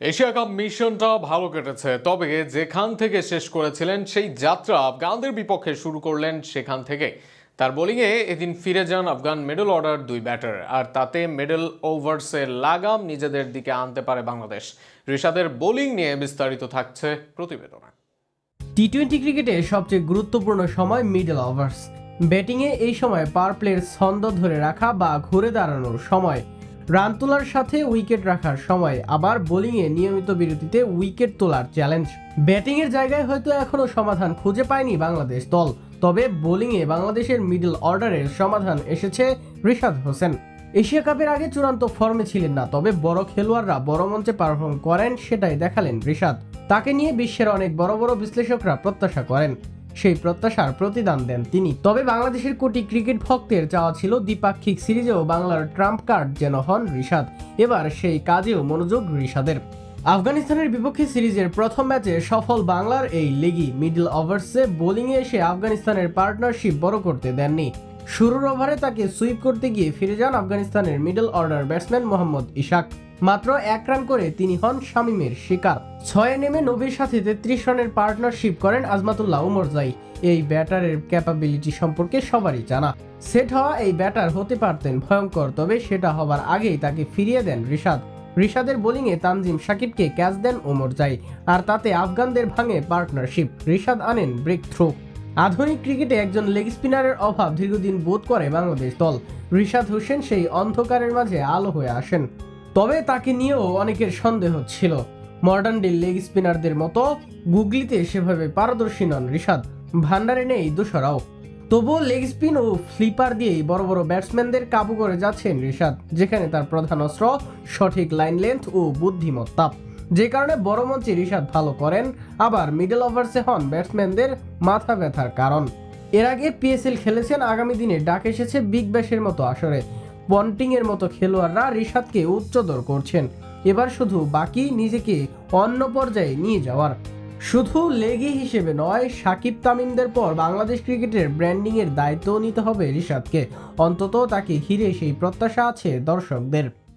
Asia cup মিশনটা ভালো কেটেছে, তবে যেখান থেকে শেষ করেছিলেন সেই যাত্রা আফগানদের বিপক্ষে শুরু করলেন সেখান থেকে। তার বোলিংয়ে এদিন ফিরে যান আফগান মিডল অর্ডার দুই ব্যাটার আর তাতে মিডল ওভার্সের লাগাম নিজেদের দিকে আনতে পারে বাংলাদেশ। ঋষাদের বোলিং নিয়ে বিস্তারিত থাকছে প্রতিবেদনে। টি টোয়েন্টি ক্রিকেটে সবচেয়ে গুরুত্বপূর্ণ সময় মিডল ওভার্স ব্যাটিংয়ে এই সময় পার প্লের ছন্দ ধরে রাখা বা ঘুরে দাঁড়ানোর সময়। রান তোলার সাথে উইকেট রাখার সময় আবার বোলিংয়ে নিয়মিত বিরতিতে উইকেট তোলার চ্যালেঞ্জ। ব্যাটিংয়ের জায়গায় হয়তো এখনও সমাধান খুঁজে পায়নি বাংলাদেশ দল, তবে বোলিংয়ে বাংলাদেশের মিডল অর্ডারের সমাধান এসেছে রিশাদ হোসেন। এশিয়া কাপের আগে চূড়ান্ত ফর্মে ছিলেন না, তবে বড় খেলোয়াড়রা বড় মঞ্চে পারফর্ম করেন সেটাই দেখালেন রিশাদ। তাকে নিয়ে বিশ্বের অনেক বড় বড় বিশ্লেষকরা প্রত্যাশা করেন। সেই প্রত্যাশার প্রতিদান দেন তিনি। তবে বাংলাদেশের কোটি ক্রিকেট ভক্তের চাওয়া ছিল দ্বিপাক্ষিক সিরিজেও বাংলার ট্রাম্প কার্ড যেন হন রিশাদ। এবার সেই কাজেও মনোযোগ রিশাদের। আফগানিস্তানের বিপক্ষে সিরিজের প্রথম ম্যাচে সফল বাংলার এই লেগি মিডল ওভার্সে বোলিংয়ে এসে আফগানিস্তানের পার্টনারশিপ বড় করতে দেননি। শুরুর ওভারে তাকে সুইপ করতে গিয়ে ফিরে যান আফগানিস্তানের middle order batsman Mohammad Ishaq. মাত্র এক রান করে তিনি হন শামিমের শিকার। ছয়ে নেমে নবীর সাথে তেত্রিশ রানের পার্টনারশিপ করেন আজমাতুল্লাহ উমরজাই এই ব্যাটারের ক্যাপাবিলিটি সম্পর্কে সবারই জানা। সেট হওয়া এই ব্যাটার হতে পারতেন ভয়ঙ্কর, তবে সেটা হবার আগেই তাকে ফিরিয়ে দেন রিশাদ। রিশাদের বোলিংয়ে তানজিম সাকিবকে ক্যাচ দেন ওমরজাই আর তাতে আফগানদের ভাঙে পার্টনারশিপ। রিশাদ আনেন ব্রেক থ্রু আধুনিক ক্রিকেটে একজন লেগ স্পিনারের অভাব দীর্ঘদিন বোধ করে বাংলাদেশ দল। রিশাদ হোসেন সেই অন্ধকারের মাঝে আলো হয়ে আসেন। তবে তাকে নিয়েও অনেকের সন্দেহ ছিল। মডার্ন ডে লেগ স্পিনারদের মতো গুগলিতে সেভাবে পারদর্শী নন রিশাদ। ভান্ডারে নেই দোসরাও। তবুও লেগ স্পিন ও ফ্লিপার দিয়েই বড় বড় ব্যাটসম্যানদের কাবু করে যাচ্ছেন রিশাদ, যেখানে তার প্রধান অস্ত্র, সঠিক লাইন লেন্থ ও বুদ্ধিমত্তা। যে কারণে বড় মঞ্চে রিশাদ ভালো করেন, আবার মিডল ওভার্সে হন ব্যাটসম্যানদের মাথা ব্যথার কারণ। এর আগে পিএসএল খেলেছেন আগামী দিনে, ডাক এসেছে বিগ ব্যাশের মতো আসরে। পন্টিং এর মতো খেলোয়াড়রা রিশাদকে উচ্চদর করছেন। এবার শুধু বাকি নিজেকে অন্য পর্যায়ে নিয়ে যাওয়ার। শুধু লেগি হিসেবে নয়, সাকিব তামিমদের পর বাংলাদেশ ক্রিকেটের ব্র্যান্ডিংয়ের দায়িত্ব নিতে হবে রিশাদকে। অন্তত তাকে ঘিরে সেই প্রত্যাশা আছে দর্শকদের।